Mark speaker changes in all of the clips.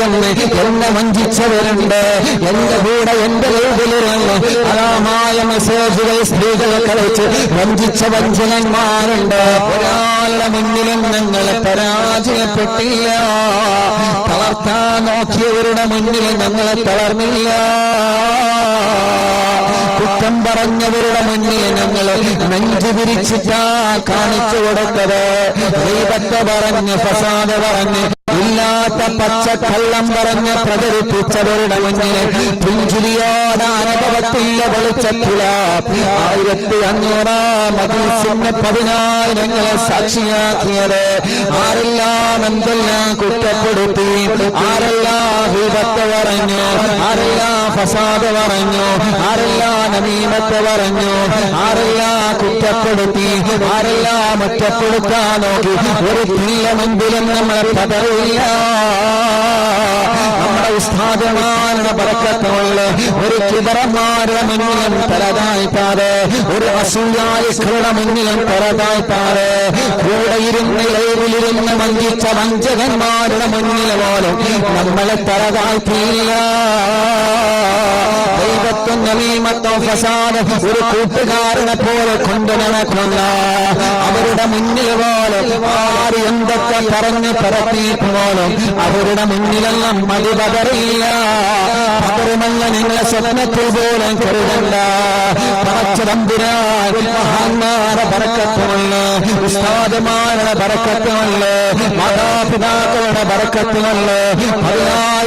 Speaker 1: ഇരുന്ന് എന്നെ വഞ്ചിച്ചവരുണ്ട് എന്റെ കൂടെ എന്റെ ലൈവിലിരുന്ന് അതാമായ മെസ്സേജുകൾ സ്ത്രീകളെ കളിച്ച് വഞ്ചിച്ച വഞ്ചനന്മാരുണ്ട്. ഒരാളുടെ മുന്നിലും ഞങ്ങൾ പരാജയപ്പെട്ടില്ല. തളർത്താൻ നോക്കിയവരുടെ മുന്നിൽ ഞങ്ങളെ തളർന്നില്ല. കുറ്റം പറഞ്ഞവരുടെ മുന്നിൽ ഞങ്ങൾ നെഞ്ചു പിരിച്ചിട്ടാ കാണിച്ചു കൊടുത്തത്. ദൈവത്തെ പറഞ്ഞ് ഫസാദ് പറഞ്ഞ് ഇല്ലാത്ത പച്ചക്കള്ളം പറഞ്ഞ് പ്രചരിപ്പിച്ചവരുടെ മുന്നിൽ പുഞ്ചിരിയോട് അനുഭവത്തില്ല വെളിച്ചത്തില. ആയിരത്തി അഞ്ഞൂറാം മതീസിന്റെ പതിനായിരങ്ങളെ സാക്ഷിയാക്കിയത്. ആരെല്ലാം എന്തെല്ലാം കുറ്റപ്പെടുത്തി. ആരെല്ലാം വിപത്ത് പറഞ്ഞു. ആരെല്ലാം ഫസാദ് പറഞ്ഞു. ആരെല്ലാം നമീമത്ത് പറഞ്ഞു. ആരെല്ലാം കുറ്റപ്പെടുത്തി ആരെല്ലാം ഒറ്റപ്പെടുത്താൻ നോക്കി? ഒരു തില്ല മുൻപിലും നമ്മളെ പതറില്ല നമ്മുടെ ഉസ്താദമാരുടെ പറക്കത്തുള്ള ഒരു കിബറന്മാരുടെ മുന്നിലും തലതായ്പാതെ ഒരു അസൂയായുക്കളുടെ മുന്നിലും തലതായ്പാതെ കൂടെ ഇരുന്ന് ലൈവിലിരുന്ന് വഞ്ചിച്ച വഞ്ചകന്മാരുടെ മുന്നിൽ പോലും നമ്മളെ തലതായിട്ടില്ല ഒരു കൂട്ടുകാരനെ പോലെ കൊണ്ടുനടക്കുന്ന അവരുടെ മുന്നിൽ പോലെ ആര് എന്തൊക്കെ പറഞ്ഞു പരത്തിയിട്ട് അവരുടെ മുന്നിലെല്ലാം മതി പകറില്ല പകരുമല്ല നിങ്ങളെ സ്വപ്നത്തിൽ പോലും കരുതണ്ട. പറച്ചതമ്പുരാൻ മഹാന്മാരുടെ പറക്കത്തുമുള്ള ഉസ്താദുമാരുടെ പറക്കത്തുമുള്ള മാതാപിതാക്കളുടെ പറക്കത്തുമുള്ള പതിനായിരക്കണക്കിന്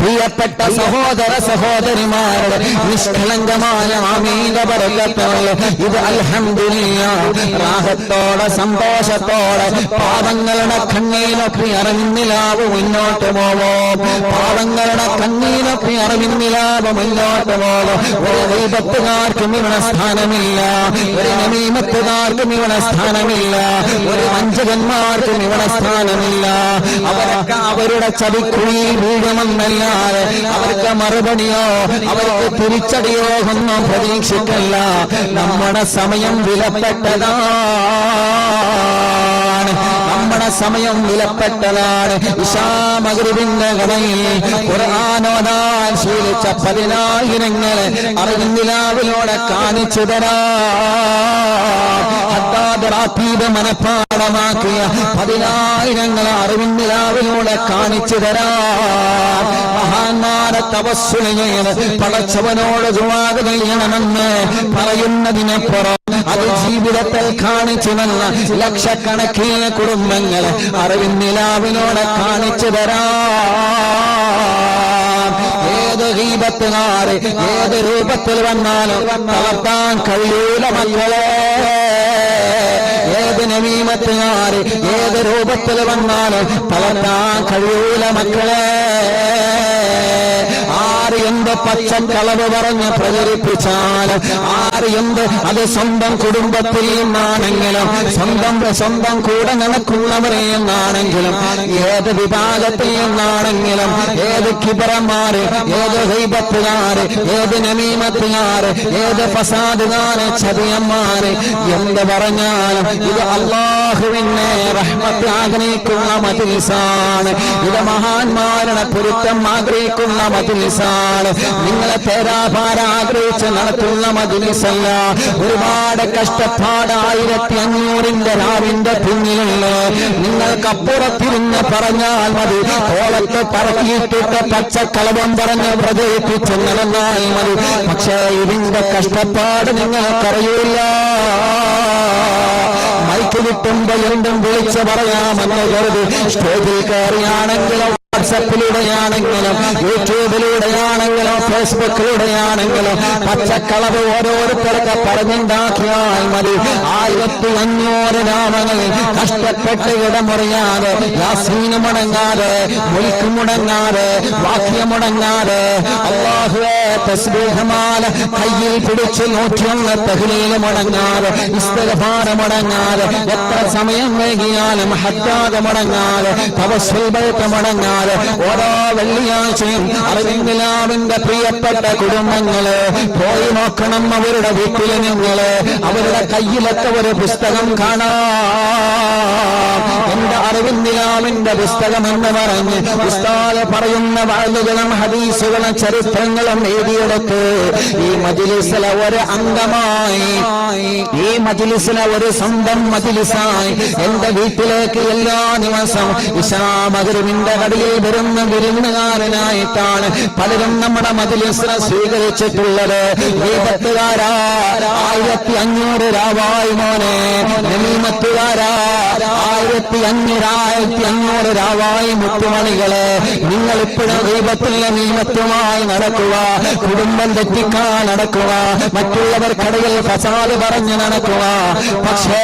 Speaker 1: പ്രിയപ്പെട്ട സഹോദര സഹോദരിമാരുടെ നിഷ്കളങ്കമായ ആമീന്റെ പറക്കത്തുമുള്ള ഇത് അൽഹംദുലില്ല. റാഹത്തോടെ സന്തോഷത്തോടെ പാവങ്ങളുടെ കണ്ണീരൊക്കെ അറിവിന്നിലാവ് മുന്നോട്ട് പോവോ. പാവങ്ങളുടെ കണ്ണീരൊക്കെ അറിവിന്നിലാവ് മുന്നോട്ട് പോവോ. ഒരു ദൈവത്തുകാർക്കും ഇവിടെ സ്ഥാനമില്ല. ഒരു നമീമത്തുകാർക്കും ഇവിടെ സ്ഥാനമില്ല. ഒരു വഞ്ചകന്മാർക്കും ഇവിടെ സ്ഥാനമില്ല. അവരൊക്കെ അവരുടെ ചതിക്കുഴിയിൽ വീഴുമെന്നല്ലാതെ അവർക്ക് മറുപടിയോ അവർക്ക് തിരിച്ചടിയോ ഒന്നും പ്രതീക്ഷിക്കല്ല. നമ്മുടെ സമയം വിലപ്പെട്ടതാണ്. നമ്മുടെ സമയം വിലപ്പെട്ടതാണ്. ഇഷാമകരുവിന്റെ കടയിൽ ഖുർആാനോദാൻ ശീലിച്ച പതിനായിരങ്ങളെ അറിവിന്ദിലാവിലൂടെ കാണിച്ചു തരാം. മനഃപ്പാടമാക്കിയ പതിനായിരങ്ങളെ അറിവിന്ദിലാവിലൂടെ കാണിച്ചു തരാം. മഹാന്മാരെ തപസ്സുല ചെയ്ത് പടച്ചവനോട് ദുവാക ചെയ്യണമെന്ന് പറയുന്നതിനപ്പുറം അത് ജീവിതത്തിൽ കാണിച്ചു തന്ന ലക്ഷക്കണക്കിന് കുടുംബങ്ങളെ അറിവിൻ നിലാവിനോടെ കാണിച്ചു തരാം. ഏത് ഏത് രൂപത്തിൽ വന്നാലും തളർത്താൻ കഴിയൂല മക്കളെ. നവീമത്തിനാറ് ഏത് രൂപത്തിൽ വന്നാലും തളർത്താൻ കഴിയൂല മക്കളെ. പച്ചക്കളവ് പറഞ്ഞ് പ്രചരിപ്പിച്ചാൽ ആരെയുണ്ട് അത് സ്വന്തം കുടുംബത്തിൽ നിന്നാണെങ്കിലും സ്വന്തം സ്വന്തം കൂടെ നടക്കുന്നവരെ എന്നാണെങ്കിലും ഏത് വിഭാഗത്തിൽ നിന്നാണെങ്കിലും ഏത് കിബറന്മാര് ഏത് ഹൈബത്തുകാര് ഏത് നമീമത്തുകാര് ഏത് ഫസാദുകാര് ചതിയന്മാര് എന്ത് പറഞ്ഞാലും ഇത് അള്ളാഹുവിനെ റഹ്മത്ത് ആഗ്രഹിക്കുന്ന മജിലിസാണ്. ഇത് മഹാന്മാരുടെ പൊരുത്തം ആഗ്രഹിക്കുന്ന മജിലിസാണ്. നിങ്ങളെ പേരാഭാരാഗ്രഹിച്ച് നടത്തുന്ന മജിലിസല്ല. ഒരുപാട് കഷ്ടപ്പാട് ആയിരത്തി അഞ്ഞൂറിന്റെ രാവിന്റെ പിന്നിലുള്ള നിങ്ങൾക്കപ്പുറത്തിരുന്ന് പറഞ്ഞാൽ മതി. കോളത്ത് പറക്കിയിട്ടിട്ട് പച്ചക്കളവം പറഞ്ഞ് പ്രചരിപ്പിച്ച് നടന്നാൽ മതി. പക്ഷേ ഇതിന്റെ കഷ്ടപ്പാട് നിങ്ങൾക്കറിയില്ല. മൈക്ക് കിട്ടുമ്പോ എന്തും വിളിച്ച് പറയാമെന്ന് കരുതി. സ്റ്റേജിൽ കയറിയാണെങ്കിലും വാട്സപ്പിലൂടെയാണെങ്കിലും യൂട്യൂബിലൂടെയാണെങ്കിലും ഫേസ്ബുക്കിലൂടെയാണെങ്കിലും പച്ചക്കളവ് ഓരോരുത്തർക്ക് പറഞ്ഞുണ്ടാക്കിയാൽ മതി. ആയിരത്തി അഞ്ഞൂറ് രാമങ്ങൾ കഷ്ടപ്പെട്ട് ഇടമുറിയാതെ യാസീന മുടങ്ങാതെ മുൽക്ക് മുടങ്ങാതെ വാക്യ മുടങ്ങാതെ അള്ളാഹുവേ തസ്ബീഹമാല കയ്യിൽ പിടിച്ച് നൂറ്റിയൊന്ന് തഹ്ലീൽ മുടങ്ങാതെ ഇസ്തഗഫാര മുടങ്ങാതെ എത്ര സമയം വൈകിയാലും ഹത്താതെ മുടങ്ങാതെ തവസ്സുൽ ബൈത്ത് മുടങ്ങാതെ ഓരോ വെള്ളിയാഴ്ചയും അറിവിന്ദിലാവിന്റെ പ്രിയപ്പെട്ട കുടുംബങ്ങൾ പോയി നോക്കണം അവരുടെ വീട്ടിലെ നിങ്ങൾ അവരുടെ കയ്യിലൊക്കെ ഒരു പുസ്തകം കാണാം. എന്റെ അറിവിന്ദിലാമിന്റെ പുസ്തകം എന്ന് പറഞ്ഞ് ഉസ്താദ് പറയുന്ന വാഴുകളും ഹദീസുകളും ചരിത്രങ്ങളും എഴുതിയെടുത്ത് ഈ മജിലിസിലെ ഒരു അംഗമായി ഈ മജിലിസിലെ ഒരു സ്വന്തം മജിലിസായി എന്റെ വീട്ടിലേക്ക് എല്ലാ ദിവസവും ഇഷാമകരുവിന്റെ കടയിൽ വരുന്ന വിരുന്നുകാരനായിട്ടാണ് പലരും നമ്മുടെ മജിലിസിനെ സ്വീകരിച്ചിട്ടുള്ളത്. ദീപത്തുകാരാ ആയിരത്തി അഞ്ഞൂറ് രാവായി മോനെ നമീമത്തുകാരാ ആയിരത്തി അഞ്ഞൂറ് ആയിരത്തി അഞ്ഞൂറ് രാവായി മുത്തുമണികളെ നിങ്ങൾ ഇപ്പോഴും ദൈവത്തിലെ നിയമത്വമായി നടക്കുക കുടുംബം തെറ്റിക്കാൻ നടക്കുക മറ്റുള്ളവർക്കിടയിൽ ഫസാദ് പറഞ്ഞു നടക്കുക. പക്ഷേ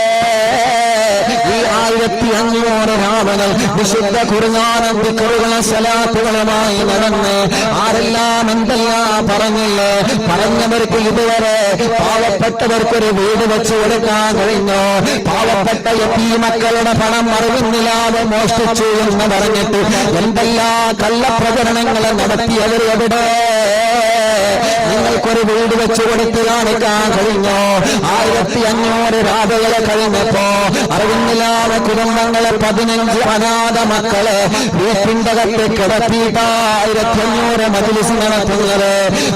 Speaker 1: ആയിരത്തി അഞ്ഞൂറ് രാമകൾ വിശുദ്ധ കുറുനാനം വിക്കറുകളും സലാത്തുകളുമായി നടന്ന് ആരെല്ലാം എന്തെല്ലാം പറഞ്ഞില്ലേ? പറഞ്ഞവർക്ക് ഇതുവരെ പാവപ്പെട്ടവർക്കൊരു വീട് വെച്ച് കൊടുക്കാൻ കഴിഞ്ഞു? പാവപ്പെട്ട ഈ മക്കളുടെ പണം അറിവുന്നില്ലാതെ മോഷ്ടിച്ചു എന്ന് പറഞ്ഞിട്ട് എന്തെല്ലാം കള്ളപ്രചരണങ്ങൾ നടത്തിയവർ എവിടെ? നിങ്ങൾക്കൊരു വീട് വെച്ച് കൊടുത്ത് കാണിക്കാൻ കഴിഞ്ഞോ? ആയിരത്തി അഞ്ഞൂറ് രാധകളെ കഴിഞ്ഞപ്പോ അറിവിന്നില്ലാതെ കുടുംബങ്ങളെ പതിനഞ്ച് അനാഥ മക്കളെ വീട്ടിന്റെ കിടത്തിയിട്ടായിരത്തി അഞ്ഞൂറ് മജിലിസ് നടത്തുന്നത്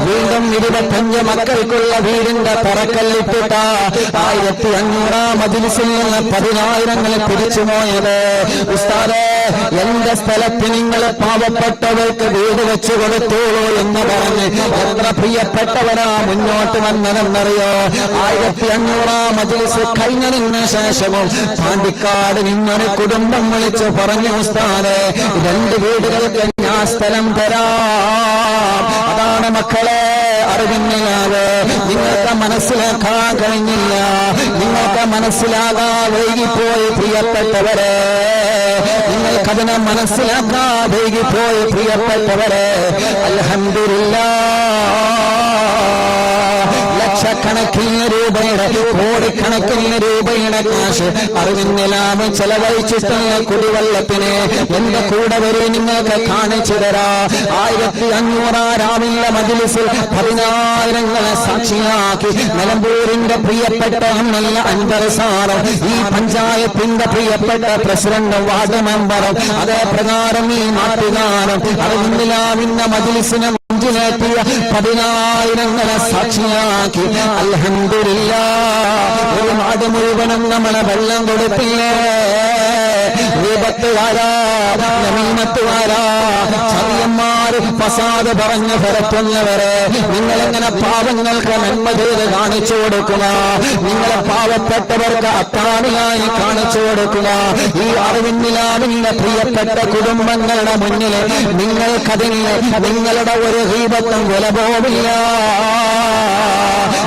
Speaker 1: വീണ്ടും ഇരുപത്തഞ്ച് മക്കൾക്കുള്ള വീടിന്റെ പറക്കല്ലിട്ടിട്ട ആയിരത്തി അഞ്ഞൂറാം മജിലിസിൽ നിന്ന് പതിനായിരങ്ങളെ പിരിച്ചു പോയത് ഉസ്താദേ എന്റെ സ്ഥലത്ത് നിങ്ങൾ പാവപ്പെട്ടവർക്ക് വീട് വെച്ച് കൊടുത്തോളൂ എന്ന് പറഞ്ഞ് എത്ര പ്രിയപ്പെട്ടവരാ മുന്നോട്ട് വന്നതെന്നറിയോ? ആയിരത്തി അഞ്ഞൂറാം മജിലിസ് കഴിഞ്ഞതിന് ശേഷവും പാണ്ടിക്കാട് നിന്നൊരു കുടുംബം വിളിച്ച് പറഞ്ഞു സ്ഥാനെ രണ്ട് വീടുകൾക്ക് ഞാൻ സ്ഥലം തരാ. അതാണ് മക്കളെ അറിവില്ലാതെ. നിങ്ങൾക്ക് മനസ്സിലാക്കാൻ കഴിഞ്ഞില്ല. നിങ്ങൾക്ക് മനസ്സിലാകാൻ വൈകിപ്പോയി പ്രിയപ്പെട്ടവരെ. നിങ്ങൾക്കതിനെ മനസ്സിലാക്കാതെ പോയ പ്രിയപ്പെട്ടവരെ അൽഹംദുലില്ലാ. ലക്ഷക്കണക്കിന് രൂപയുടെ കോടിക്കണക്കിന് രൂപയുടെ കാശ് അറിവിന്നിലാമ ചെലവഴിച്ചിട്ടുള്ള കുടിവെള്ളത്തിന് എന്റെ കൂടെ വരെ നിങ്ങൾക്ക് കാണിച്ചു തരാ. ആയിരത്തി അഞ്ഞൂറാരാമില്ല മജിലിസിൽ പതിനായിരങ്ങളെ സാക്ഷിയാക്കി നിലമ്പൂരിന്റെ പ്രിയപ്പെട്ട നല്ല അൻപർ ഈ പഞ്ചായത്തിന്റെ പ്രിയപ്പെട്ട പ്രസിഡന്റ് വാർഡ് മെമ്പറും അതേ പ്രകാരം ഈ നാട്ടുകാരും അറിവിന്നിലാമിന്ന മജിലിസിനെ നെഞ്ചിലേറ്റിയ പതിനായിരങ്ങളെ സാക്ഷിയാക്കി. അൽഹംദുലില്ല ഒരു നാട് മുഴുവനും നമ്മളെ വെള്ളം കൊടുത്തില്ലേ? ദീപത്തുകാരാ നമീമത്തുകാരാ ഫസാദ് പറഞ്ഞ് പരത്തുന്നവരെ നിങ്ങളെങ്ങനെ പാവങ്ങൾക്ക് നന്മ ചെയ്ത് കാണിച്ചു കൊടുക്കുക? നിങ്ങളെ പാവപ്പെട്ടവർക്ക് അത്താണിയായി കാണിച്ചു കൊടുക്കുക? ഈ അറിവിന്നിലാവിന്റെ പ്രിയപ്പെട്ട കുടുംബങ്ങളുടെ മുന്നിൽ നിങ്ങൾക്കതിന് നിങ്ങളുടെ ഒരു ദീപത്തും വില പോവില്ല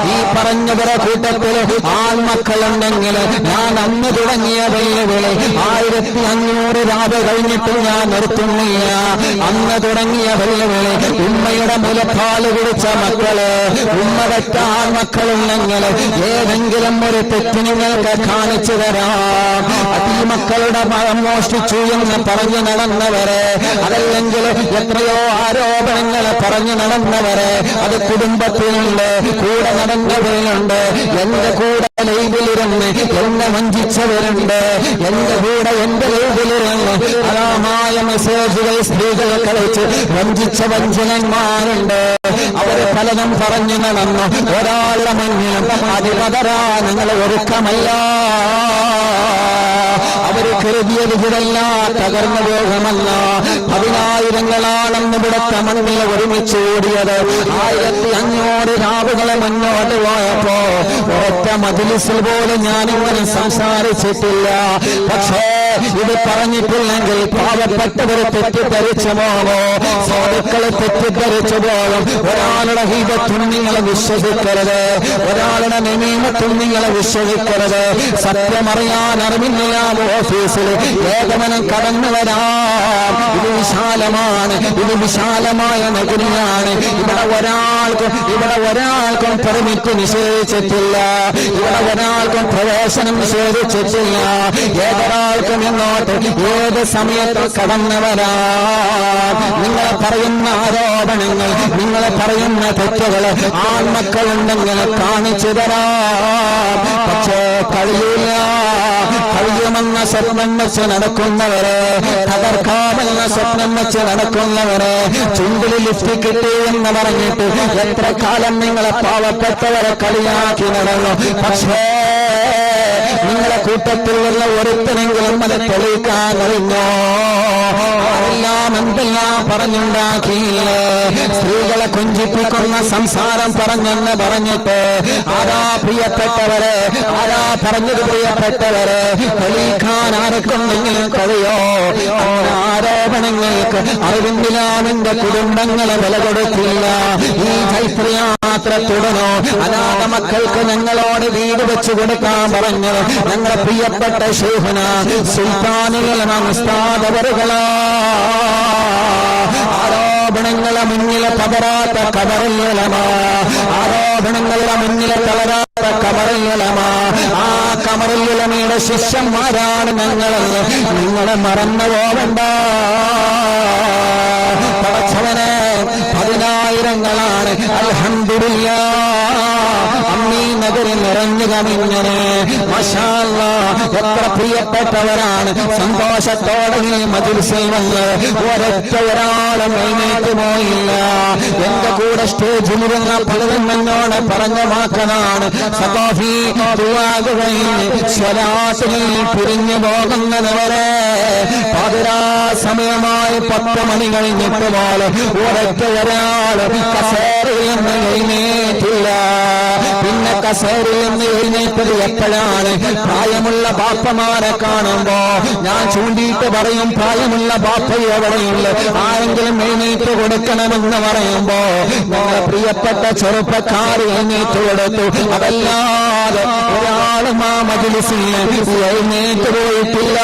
Speaker 1: ഈ പറഞ്ഞവരെ കൂട്ടത്തിൽ ആൺമക്കളുണ്ടെങ്കിൽ ഞാൻ അന്ന് തുടങ്ങിയ വെല്ലുവിളി ആയിരത്തി അഞ്ഞൂറ് രാപ കഴിഞ്ഞിട്ട് ഞാൻ നിർത്തുന്നില്ല. അന്ന് തുടങ്ങിയ വെല്ലുവിളി ഉമ്മയുടെ മുലപ്പാൽ കുടിച്ച മക്കൾ ഉമ്മ ആൺമക്കളുണ്ടെങ്കിൽ ഏതെങ്കിലും ഒരു തെറ്റ് നിങ്ങൾക്ക് കാണിച്ചു തരാം. ഈ മക്കളുടെ മഴം മോഷ്ടിച്ചു എന്ന് പറഞ്ഞു നടന്നവരെ അതല്ലെങ്കിൽ എത്രയോ ആരോപണങ്ങൾ പറഞ്ഞു നടന്നവരെ അത് കുടുംബത്തിലുണ്ട് കൂടെ നടന്നവരിലുണ്ട് എന്റെ കൂടെ ലൈബിലിരുന്ന് എന്നെ വഞ്ചിച്ചവരുണ്ട് എന്റെ കൂടെ എന്റെ ലൈബിലിരുന്ന് അനാമായ മെസ്സേജുകൾ സ്ത്രീകളൊക്കെ വെച്ച് വഞ്ചിച്ച വഞ്ചനന്മാരുണ്ട്. അവർ പലതും പറഞ്ഞു നടന്നു. ഒരാളുടെ മഞ്ഞിലും അതിപതരാ നിങ്ങൾ ഒരുക്കമല്ല. കരുതിയത് തകർന്ന രോഗമല്ല പതിനായിരങ്ങളാണെന്ന് ഇവിടുത്തെ മണ്ണിൽ ഒരുമിച്ച് ഓടിയത്. ആയിരത്തി അഞ്ഞൂറ് രാവുകളെ മുന്നോട്ട് പോയപ്പോ ഒറ്റ മതിലിസിൽ പോലും ഞാനിങ്ങനെ സംസാരിച്ചിട്ടില്ല. പക്ഷേ ഇത് പറഞ്ഞിട്ടില്ലെങ്കിൽ പാവപ്പെട്ടവരെ തെറ്റിദ്ധരിച്ചു സാധുക്കളെ തെറ്റിദ്ധരിച്ചു പോകും ഒരാളുടെ ഹീപത്തും നിങ്ങളെ വിശ്വസിക്കരുത്. ഒരാളുടെ നിമീമത്തും നിങ്ങളെ വിശ്വസിക്കരുത്. സത്യമറിയാൻ അറിവില്ല ഓഫീസിൽ ഏകമനം കടന്നു വരാം. ഇത് വിശാലമാണ്. ഇത് വിശാലമായ നഗരിയാണ്. ഇവിടെ ഒരാൾക്കും ഇവിടെ ഒരാൾക്കും പെർമിറ്റ് നിഷേധിച്ചിട്ടില്ല. ഇവിടെ ഒരാൾക്കും പ്രവേശനം നിഷേധിച്ചിട്ടില്ല. ഏതൊരാൾക്കും ഇങ്ങോട്ട് ഏത് സമയത്ത് കടന്നവരാ? നിങ്ങൾ പറയുന്ന ആരോപണങ്ങൾ നിങ്ങൾ പറയുന്ന തെറ്റുകൾ ആൺമക്കളുണ്ടെങ്കിൽ കാണിച്ചു തരാ. പക്ഷേ കഴിയില്ല കഴിയുമെന്ന സ്വപ്നം വെച്ച് നടക്കുന്നവരെ തകർക്കാമെന്ന സ്വപ്നം വെച്ച് നടക്കുന്നവരെ ചുണ്ടിൽ ലിഫ്റ്റ് കിട്ടി എന്ന് പറഞ്ഞിട്ട് എത്ര കാലം നിങ്ങളെ പാവപ്പെട്ടവരെ കളിയാക്കി നടന്നു. പക്ഷേ നിങ്ങളെ കൂട്ടത്തിൽ കൂട്ടത്തിലുള്ള ഒരുത്തനെങ്കിലും അത് തെളിയിക്കാൻ കഴിഞ്ഞോ? അതെല്ലാം എന്തെല്ലാം പറഞ്ഞുണ്ടാക്കിയില്ലേ? സ്ത്രീകളെ കുഞ്ചിപ്പിക്കുന്ന സംസാരം പറഞ്ഞെന്ന് പറഞ്ഞിട്ട് ആരാ പ്രിയപ്പെട്ടവരെ ആരാ പറഞ്ഞത് പ്രിയപ്പെട്ടവരെ? തെളിയിക്കാൻ ആർക്കുണ്ടെങ്കിലും കഴിയോ? ആരോപണങ്ങൾക്ക് അറിവിന്ദിലാമിന്റെ കുടുംബങ്ങളെ വില കൊടുത്തില്ല. ഈ ചൈത്രയാത്ര തുടരോ. അനാഥ മക്കൾക്ക് ഞങ്ങളോട് വീട് വെച്ചു കൊടുക്കാൻ പറഞ്ഞു. ഞങ്ങളുടെ പ്രിയപ്പെട്ട ശോഭന സുൽത്താനുകളവറുകളാ ആരോപണങ്ങളെ മുന്നിലെ പതരാത്ത കബറില്ലമാ ആരോപണങ്ങളുടെ മുന്നിലെ തളരാത്ത കബറില്ലമാ ആ കമറില്ലമയുടെ ശിഷ്യന്മാരാണ് ഞങ്ങളെന്ന് നിങ്ങളെ മറന്നു പോവണ്ട. Yeah. കമിങ്ങനെ മഷാല്ല എത്ര പ്രിയപ്പെട്ടവരാണ്. സന്തോഷത്തോടെ ഈ മജിൽസിൽ വന്ന് ഒരൊറ്റ ഒരാളും എഴുന്നേറ്റ് പോയില്ല. എന്റെ കൂടെ സ്റ്റേജിലിരുന്ന പലരും എന്നോട് പറഞ്ഞ വാക്കനാണ് പിരിഞ്ഞു പോകുന്നതുവരെ പതിരാ സമയമായി പത്ത് മണി കഴിഞ്ഞിട്ട് പോലെ ഒരൊറ്റ ഒരാൾ കസേരയിൽ നിന്ന് എഴുന്നേറ്റില്ല. കസേരയിൽ നിന്ന് എഴുന്നേറ്റത് എപ്പോഴാണ്? പ്രായമുള്ള ബാപ്പമാരെ കാണുമ്പോ ഞാൻ ചൂണ്ടിയിട്ട് പറയും പ്രായമുള്ള ബാപ്പ എവിടെയുള്ള ആരെങ്കിലും എഴുന്നേറ്റ് കൊടുക്കണമെന്ന് പറയുമ്പോ ഞങ്ങളെ പ്രിയപ്പെട്ട ചെറുപ്പക്കാർ എഴുന്നേറ്റ് കൊടുത്തു. അതല്ലാതെ ഒരാളും ആ മജിലിസിൽ എഴുന്നേറ്റ് പോയിട്ടില്ല.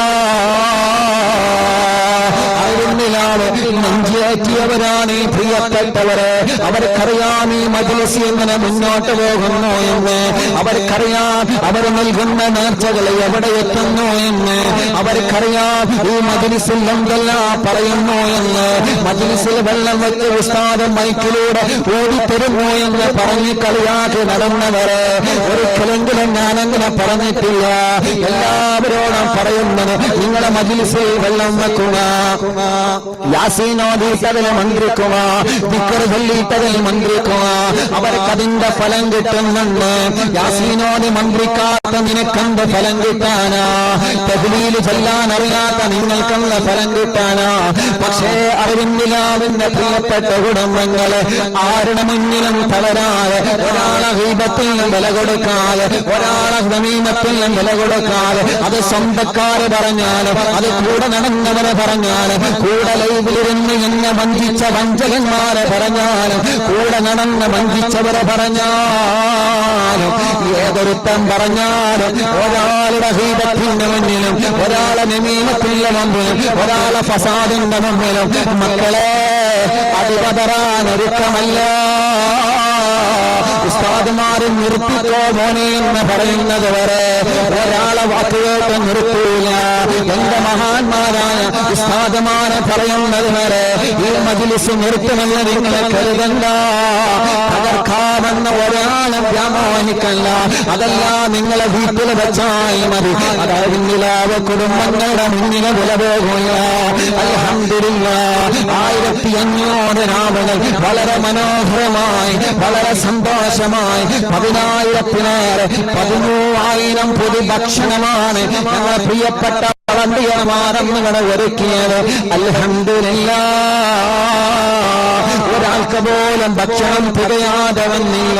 Speaker 1: അരുണിലാണ് നെഞ്ചേറ്റിയവരാണ് ഈ പ്രിയപ്പെട്ടവര്. അവർക്കറിയാം ഈ മജിലിസ് എങ്ങനെ മുന്നോട്ട് പോകുന്നു എന്ന്. അവർക്കറിയാം അവർ നൽകുന്ന നേർച്ചകൾ എവിടെ എത്തുന്നു എന്ന്. അവർക്കറിയാം ഈ മജിലിസിൽ എന്തെല്ലാം പറയുന്നു എന്ന്. മജിലിസിൽ വെള്ളം വെച്ച് ഉസ്താദം മൈക്കിലൂടെ ഓടിത്തരുന്നു എന്ന് പറഞ്ഞ് കളിയാക്കി നടന്നവര്. ഒരിക്കലെങ്കിലും ഞാനങ്ങനെ പറഞ്ഞിട്ടില്ല. എല്ലാവരോടും പറയുന്നത് നിങ്ങളെ മജിലിസിൽ വെള്ളം വെക്കുക. യാസീനോദീട്ടതിൽ മന്ത്രിക്കുക ദിക്കർ ചൊല്ലിയിട്ടതിൽ മന്ത്രിക്കുക അവർക്ക് അതിന്റെ ഫലം കിട്ടുന്നുണ്ട് യാസീനോദി മന്ത്രിക്കാത്ത നിനക്കെന്ത് ഫലം കിട്ടാനാ തെഹ്ലീൽ ചൊല്ലാൻ അറിയാത്ത നിങ്ങൾക്കുള്ള ഫലം കിട്ടാനാ പക്ഷേ അറിവിന്ദിലാവിന്റെ പ്രിയപ്പെട്ട കുടുംബങ്ങൾ ആരുടെ മുന്നിലും തളരാതെ ഒരാളെ ഹീപത്തിലും വില കൊടുക്കാതെ ഒരാളെ സമീപത്തിലും വില കൊടുക്കാതെ അത് സ്വന്തക്കാര് പറഞ്ഞാലും അത് കൂടെ നടന്നവരെ പറഞ്ഞാലും കൂടെ ലൈവിലിരുന്ന് എന്നെ വഞ്ചിച്ച വഞ്ചകന്മാരെ പറഞ്ഞാലും കൂടെ നടന്ന് വഞ്ചിച്ചവരെ പറഞ്ഞാലും ഏതൊരുത്തം പറഞ്ഞാലും ഒരാളുടെ ഹീതത്തിന്റെ മുന്നിലും ഒരാളെ നിമീമത്തിന്റെ മുമ്പിലും ഒരാളെ ഫസാദിന്റെ മുമ്പിലും മക്കളെ അടിപതറാൻ ഒരുക്കമല്ല ഉസ്താദുമാരും നിർത്തിക്കോ മോനെ എന്ന് പറയുന്നത് വരെ ഒരാളെ വാക്കുകൾക്ക് നിർത്തൂല. എന്റെ മഹാന്മാരായ ഉസ്താദുമാരെ പറയുന്നത് വരെ ഈ മജിലിസ് നിർത്തുമെന്ന് നിങ്ങൾ കരുതണ്ട. തകർക്കാമെന്ന ഒരാളെ വ്യാമോഹിക്കല്ല. അതല്ല നിങ്ങളെ വീട്ടിൽ വെച്ചാൽ മതി. അതായിരുന്നില്ലാവ് കുടുംബങ്ങളുടെ മുന്നിലെ വില പോകുക. അൽഹംദുലില്ല ആയിരത്തി അഞ്ഞൂറ് രാവുകൾ വളരെ മനോഹരമായി വളരെ സന്തോഷമായി പതിനായിരത്തിലേറെ പതിമൂവായിരം പൊതു ഭക്ഷണമാണ് ഞങ്ങളെ പ്രിയപ്പെട്ട വളണ്ടിയർമാരെന്നുകളെ ഒരുക്കിയത് അൽഹംദുലില്ല. ഒരാൾക്ക് പോലും ഭക്ഷണം തികയാതെ വന്നില്ല.